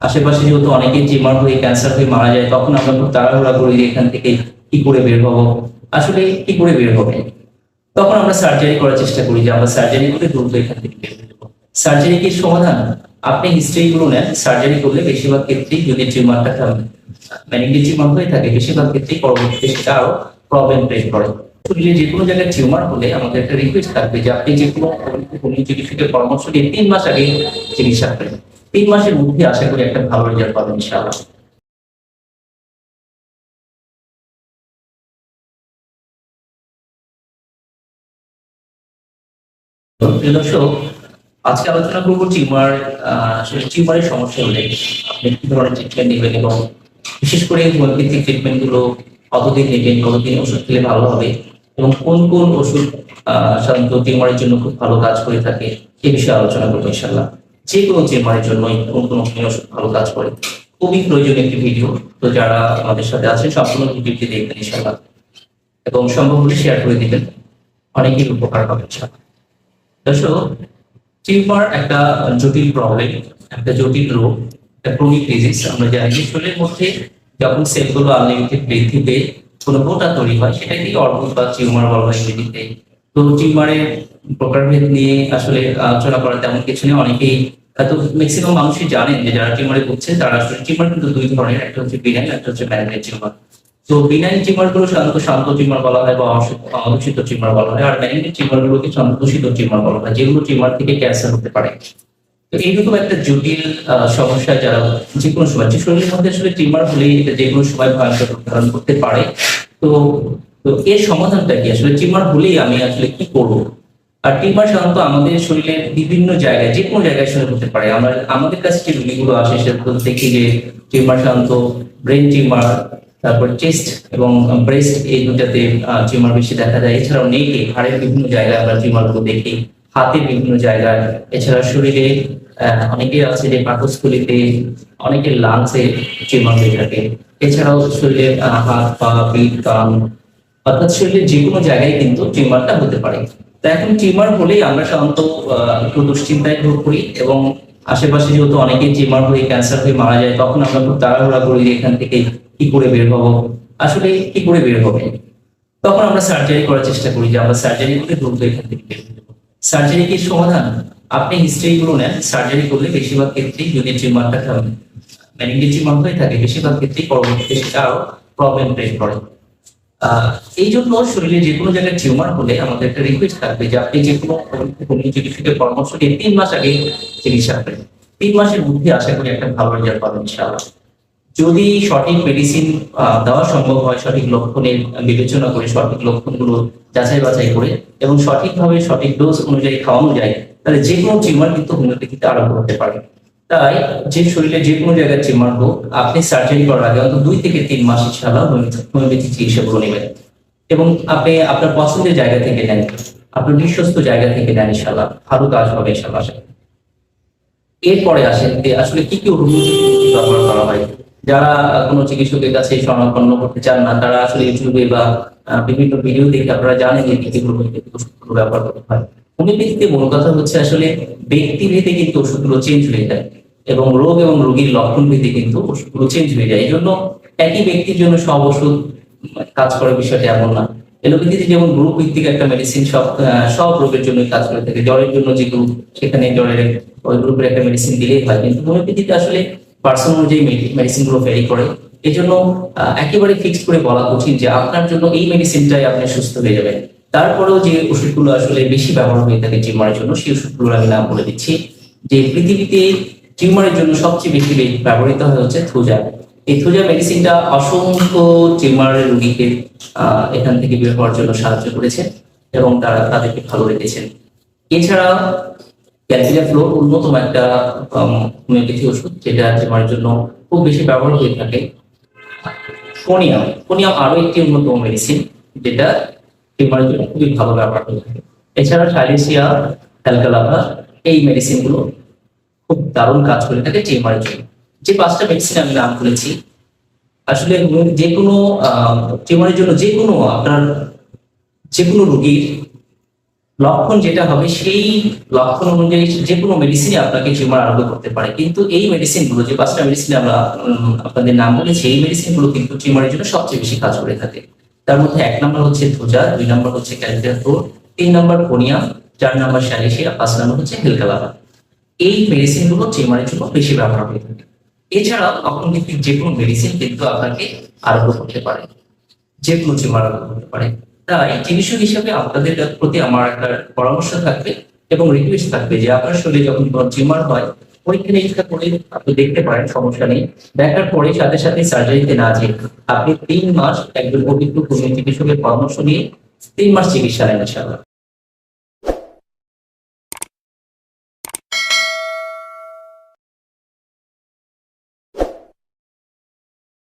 আশেপাশে যেহেতু অনেকেই টিউমার হয়ে ক্যান্সার হয়ে মারা যায়, তখন আমরা খুব তাড়াহুড়া করি এখান থেকে কি করে বের হব, আসলে কি করে বের হবে। তখন আমরা সার্জারি করার চেষ্টা করি যে আমরা সার্জারি করে দ্রুত এখান থেকে সার্জারি কি সমাধান? আপনি হিস্ট্রি গুলো নেন সার্জারি করলে বেশিরভাগ ক্ষেত্রেই যদি টিউমারটা ম্যানিগেটিভ টিউমার হয়ে থাকে, বেশিরভাগ ক্ষেত্রেই পরবর্তীতে সেটা আরও প্রবলেম ক্রিয়েট করে। শরীরে যে কোনো জায়গায় টিউমার হলে আমাদের একটা রিকোয়েস্ট থাকবে যে আপনি যে কোনো হোমিও চিকিৎসকের পরামর্শ নিয়ে তিন মাস আগে চিকিৎসা করেন। তিন মাসের মধ্যে আশা করি একটা ভালো রেজাল্ট পাবেন, ইনশাআল্লাহ। প্রিয় দর্শক আজকে আলোচনা করব টিউমার টিউমারের সমস্যা হলে কি ধরনের ট্রিটমেন্ট নেবেন এবং বিশেষ করে হোমিওপ্যাথিক ট্রিটমেন্টগুলো কতদিন নেবেন, কতদিন ওষুধ খেলে ভালো হবে এবং কোন কোন ওষুধ সাধারণত টিউমারের জন্য খুব ভালো কাজ করে থাকে এই বিষয়ে আলোচনা করব ইনশাল্লাহ যে কোনো টিউমারের জন্য কোন কোন ওষুধ ভালো কাজ করে। খুবই প্রয়োজনীয় একটি ভিডিও তো যারা আমাদের সাথে আছেন সম্পূর্ণ ভিডিওটি দেখবেন ইনশাল্লাহ এবং সম্ভব হলে শেয়ার করে দিবেন, অনেকেই উপকার হবে ইনশাল্লাহ দর্শক টিউমার একটা জটিল প্রবলেম একটা জটিল রোগ, একটা ক্রনিক ডিজিজ আমরা জানি যে শরীরের মধ্যে যখন সেলগুলো আনলিমিটেড বৃদ্ধি পেয়ে কোনো গোটা তৈরি হয় সেটাকেই অর্বুদ বা টিউমার বলা হয় ইংরেজিতে তো টিউমারের প্রকারভেদ নিয়ে আসলে আলোচনা করা তেমন কিছু নেই। অনেকেই হয়তো ম্যাক্সিমাম মানুষই জানেন যে যারা টিউমারে ভুগছে, তারা আসলে টিউমার কিন্তু দুই ধরনের। একটা হচ্ছে বিনাইন একটা হচ্ছে ম্যালিগনেন্ট টিউমার। তো বিনাইন টিউমারগুলো সাধারণত শান্ত টিউমার বলা হয় বা অদূষিত টিউমার বলা হয়, আর ম্যালিগনেন্ট টিউমার গুলোকে দূষিত টিউমার বলা হয়, যেগুলো টিউমার থেকে ক্যান্সার হতে পারে। তো এইরকম একটা জটিল সমস্যা যারা যে কোনো সময় শরীরের মধ্যে আসলে টিউমার হলেই এটা যে কোনো সময় ভয়ঙ্কর ধারণ করতে পারে। তো তো এর সমাধানটা কি? আসলে টিউমার হলেই আমি আসলে কি করব? আর টিউমার সাধারণত আমাদের শরীরের বিভিন্ন জায়গায় যে কোনো জায়গায় শরীর হতে পারে। আমরা, আমাদের কাছে যে রোগীগুলো আসে, সেগুলো দেখি যে টিউমার সাধারণত ব্রেন টিউমার তারপর চেস্ট এবং ব্রেস্ট এই দুটাতে টিউমার বেশি দেখা যায়। এছাড়াও নেকে হাড়ের বিভিন্ন জায়গায় আমরা টিউমারগুলো দেখি। হাতের বিভিন্ন জায়গায়। এছাড়া শরীরে আহ, অনেকের আছে যে পাকস্থলিতে অনেকের লাংসে টিউমার হয়ে থাকে। এছাড়াও শরীরে হাত পা পিঠ কান অর্থাৎ শরীরের যে কোনো জায়গায় কিন্তু টিউমারটা হতে পারে। তো এখন টিউমার হলেই আমরা সাধারণত একটু দুশ্চিন্তায় ভোগ করি এবং আশেপাশে যেহেতু অনেকেই টিউমার হয়ে ক্যান্সার হয়ে মারা যায়, তখন আমরা খুব তাড়াহুড়া করি এখান থেকে কি করে বের হব। আসলে কি করে বের হবে? তখন আমরা সার্জারি করার চেষ্টা করি যে আমরা সার্জারি করে দ্রুত এখান থেকে বের সার্জারি কি সমাধান? আপনি হিস্ট্রি গুলো নেন সার্জারি করলে বেশিরভাগ ক্ষেত্রেই যদি টিউমারটা ম্যানিগেটিভ টিউমার হয়ে থাকে, বেশিরভাগ ক্ষেত্রেই পরবর্তীতে সেটা আরও প্রবলেম ক্রিয়েট করে। এই জন্য শরীরে যে কোনো জায়গায় টিউমার হলে আমাদের একটা রিকোয়েস্ট থাকবে যে আপনি যে কোনো পরামর্শ নিয়ে তিন মাস আগে তিন মাসের মধ্যে আশা করি একটা ভালো রেজাল্ট পাবেন ইনশাআল্লাহ। যদি সঠিক মেডিসিন দেওয়া সম্ভব হয়, সঠিক লক্ষণের বিবেচনা করে, সঠিক লক্ষণগুলো যাচাই বাছাই করে এবং সঠিকভাবে সঠিক ডোজ অনুযায়ী খাওয়ানো যায়, তাহলে যে কোনো টিউমার কিন্তু হোমিওপ্যাথিতে আরোগ্য হতে পারে। তাই যে শরীরে যে কোনো জায়গায় টিউমার হোক, আপনি সার্জারি করার আগে অন্তত দুই থেকে তিন মাস ইনশাআল্লাহ হোমিওপ্যাথি চিকিৎসাগুলো নেবেন। এবং আপনি আপনার পছন্দের জায়গা থেকে নেন, আপনার বিশ্বস্ত জায়গা থেকে নেন ইনশাআল্লাহ। ভালো কাজ হবে ইনশাআল্লাহ। করি। এরপরে আসেন যে আসলে কি কি হোমিওপ্যাথি ব্যবহার করা হয়। যারা কোনো চিকিৎসকের কাছে শরণাপন্ন করতে চান না, তারা আসলে ইউটিউবে বা বিভিন্ন ভিডিও দেখে আপনারা জানেন যে কি কি ওষুধগুলো ব্যবহার করতে হয়। হোমিওপ্যাথিতে মূল কথা হচ্ছে আসলে ব্যক্তি ভেদে কিন্তু ওষুধগুলো চেঞ্জ হয়ে যায় এবং রোগ এবং রোগীর লক্ষণ ভেদে কিন্তু ওষুধগুলো চেঞ্জ হয়ে যায়। এই জন্য একই ব্যক্তির জন্য সব ওষুধ কাজ করে বিষয়টা এমন না। এলোপ্যাথিতে যেমন গ্রুপ ভিত্তিক একটা মেডিসিন সব সব রোগের জন্য কাজ করে থাকে। জ্বরের জন্য যে গ্রুপ সেখানে জ্বরের ওই গ্রুপের একটা মেডিসিন দিলেই হয়। কিন্তু হোমিওপ্যাথিতে আসলে পার্সন অনুযায়ী মেডিসিনগুলো ভ্যারি করে। এই জন্য একেবারে ফিক্স করে বলা কঠিন যে আপনার জন্য এই মেডিসিনটাই আপনি সুস্থ হয়ে যাবেন। তারপরেও যে ওষুধগুলো আসলে বেশি ব্যবহার হয়ে থাকে টিউমারের জন্য, সেই ওষুধগুলো আমি নাম বলে দিচ্ছি। যে পৃথিবীতে টিউমারের জন্য সবচেয়ে বেশি ব্যবহৃত হয় হচ্ছে থুজা। থুজা মেডিসিনটা অসংখ্য টিউমারের রোগীকে এখান থেকে বের হওয়ার জন্য সাহায্য করেছে এবং তারা তাদেরকে ভালো রেখেছেন। এছাড়া ক্যালসিয়াম ফ্লো অন্যতম একটা হোমিওপ্যাথি ওষুধ যেটা টিউমারের জন্য খুব বেশি ব্যবহার হয়ে থাকে। ফোনিয়াম ফোনিয়াম আরও একটি অন্যতম মেডিসিন যেটা টিউমারের জন্য খুবই ভালো ব্যবহার হয়ে থাকে। এছাড়া সাইলেসিয়া অ্যালকালাভা এই মেডিসিনগুলো খুব দারুণ কাজ করে থাকে টিউমারের জন্য। যে পাঁচটা মেডিসিন আমি নাম করেছি, আসলে যে কোনো টিউমারের জন্য যে কোনো আপনার যে কোনো রোগীর লক্ষণ যেটা হবে, সেই লক্ষণ অনুযায়ী যে কোনো মেডিসিন আপনাকে টিউমার আরোগ্য করতে পারে। কিন্তু এই মেডিসিনগুলো যে পাঁচটা মেডিসিন আমরা আপনাদের নাম বলেছি, এই মেডিসিনগুলো কিন্তু টিউমারের জন্য সবচেয়ে বেশি কাজ করে থাকে। তার মধ্যে এক নম্বর হচ্ছে ধুজা দুই নম্বর হচ্ছে ক্যালকুলেটর তিন নম্বর কোনিয়া চার নম্বর স্যালিসিয়া পাঁচ নম্বর হচ্ছে হেলকালাভা এই মেডিসিনগুলো টিউমারের জন্য বেশি ব্যবহার হয়ে থাকে। এছাড়াও অর্থনৈতিক যে কোনো মেডিসিন কিন্তু আপনাকে আরোগ্য করতে পারে, যে কোনো টিউমার আরোগ্য করতে পারে। তাই চিকিৎসক হিসেবে আপনাদের প্রতি আমার একটা পরামর্শ থাকবে এবং রিকোয়েস্ট থাকবে যে আপনার শরীরে যখন কোনো টিউমার হয় পরীক্ষা নিরীক্ষা করে আপনি দেখতে পারেন, সমস্যা নেই। দেখার পরে সাথে সাথে সার্জারিতে না যেয়ে আপনি তিন মাস একজন অভিজ্ঞ হোমিও চিকিৎসকের পরামর্শ নিয়ে তিন মাস চিকিৎসা নেন, ইনশাআল্লাহ।